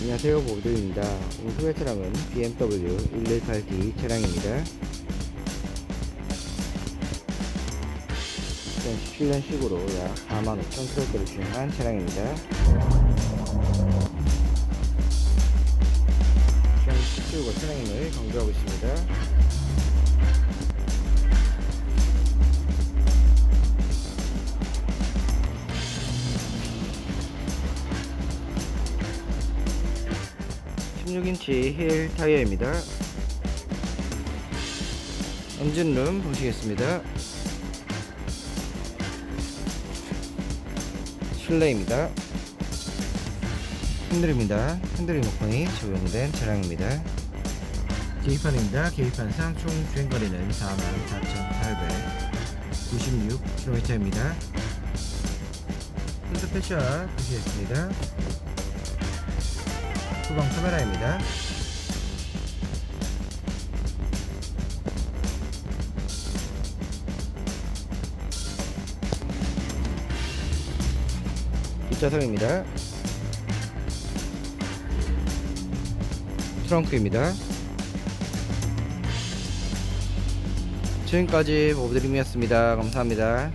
안녕하세요 보드입니다. 오늘 소개 차량은 BMW 118D 차량입니다. 2017년식으로 약 45,000km를 주행한 차량입니다. 시험 17고 차량임을 강조하고 있습니다 (16인치) 힐 타이어입니다. 엔진룸 보시겠습니다. 실내입니다. 핸들입니다. 핸들 리모컨이 적용된 차량입니다. 계기판입니다. 계기판상 총 주행거리는 44,896km입니다. 핸드 패셔 보시겠습니다 후방 카메라입니다. 뒷좌석입니다. 트렁크입니다. 지금까지 보드림이었습니다. 감사합니다